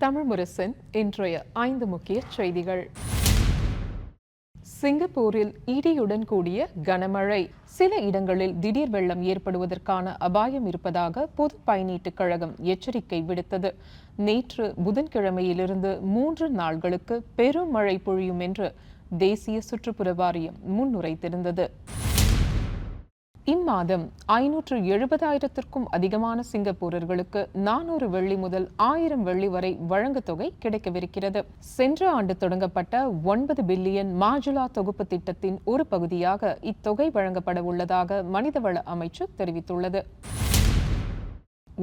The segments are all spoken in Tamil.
தமிழ் முரசன் இன்றைய ஐந்து முக்கிய செய்திகள். சிங்கப்பூரில் இடியுடன் கூடிய கனமழை. சில இடங்களில் திடீர் வெள்ளம் ஏற்படுவதற்கான அபாயம் இருப்பதாக பொது பயணீட்டுக் கழகம் எச்சரிக்கை விடுத்தது. நேற்று புதன்கிழமையிலிருந்து மூன்று நாள்களுக்கு பெரும் மழை பொழியும் என்று தேசிய சுற்றுப்புற வாரியம் முன்னுரைத்திருந்தது. இம்மாதம் ஐநூற்று எழுபதாயிரத்திற்கும் அதிகமான சிங்கப்பூரர்களுக்கு நானூறு வெள்ளி முதல் ஆயிரம் வெள்ளி வரை வழங்கு தொகை கிடைக்கவிருக்கிறது. சென்ற ஆண்டு தொடங்கப்பட்ட ஒன்பது பில்லியன் மாஜுலா தொகுப்பு திட்டத்தின் ஒரு பகுதியாக இத்தொகை வழங்கப்பட உள்ளதாக மனிதவள அமைச்சு தெரிவித்துள்ளது.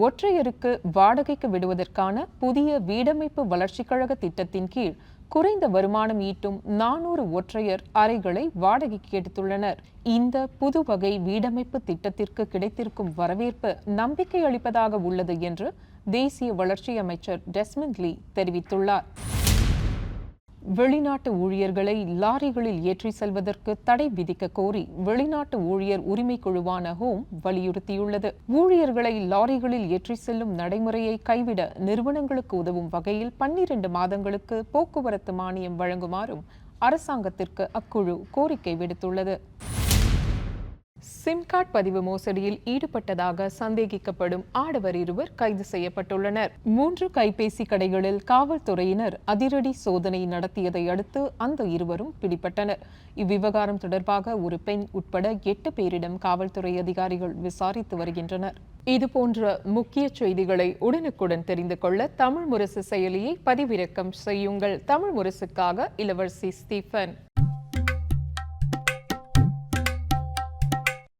ஒற்றையருக்கு வாடகைக்கு விடுவதற்கான புதிய வீடமைப்பு வளர்ச்சிக் கழக திட்டத்தின் கீழ் குறைந்த வருமானம் ஈட்டும் நானூறு ஒற்றையர் அறைகளை வாடகைக்கு எடுத்துள்ளனர். இந்த புது வகை வீடமைப்பு திட்டத்திற்கு கிடைத்திருக்கும் வரவேற்பு நம்பிக்கை அளிப்பதாக உள்ளது என்று தேசிய வளர்ச்சி அமைச்சர் டெஸ்மின்லி லீ தெரிவித்துள்ளார். வெளிநாட்டு ஊழியர்களை லாரிகளில் ஏற்றி செல்வதற்கு தடை விதிக்க கோரி வெளிநாட்டு ஊழியர் உரிமை குழுவான ஹோம் வலியுறுத்தியுள்ளது. ஊழியர்களை லாரிகளில் ஏற்றி செல்லும் நடைமுறையை கைவிட நிறுவனங்களுக்கு உதவும் வகையில் பன்னிரண்டு மாதங்களுக்கு போக்குவரத்து மானியம் வழங்குமாறும் அரசாங்கத்திற்கு அக்குழு கோரிக்கை விடுத்துள்ளது. சிம் கார்டு பதிவு மோசடியில் ஈடுபட்டதாக சந்தேகிக்கப்படும் ஆடவர் இருவர் கைது செய்யப்பட்டுள்ளனர். மூன்று கைபேசி கடைகளில் காவல்துறையினர் அதிரடி சோதனை நடத்தியதை அடுத்து அந்த இருவரும் பிடிபட்டனர். இவ்விவகாரம் தொடர்பாக ஒரு பெண் உட்பட எட்டு பேரிடம் காவல்துறை அதிகாரிகள் விசாரித்து வருகின்றனர். இதுபோன்ற முக்கிய செய்திகளை உடனுக்குடன் தெரிந்து கொள்ள தமிழ் முரசு செயலியை பதிவிறக்கம் செய்யுங்கள். தமிழ் முரசுக்காக இளவரசி ஸ்டீஃபன்.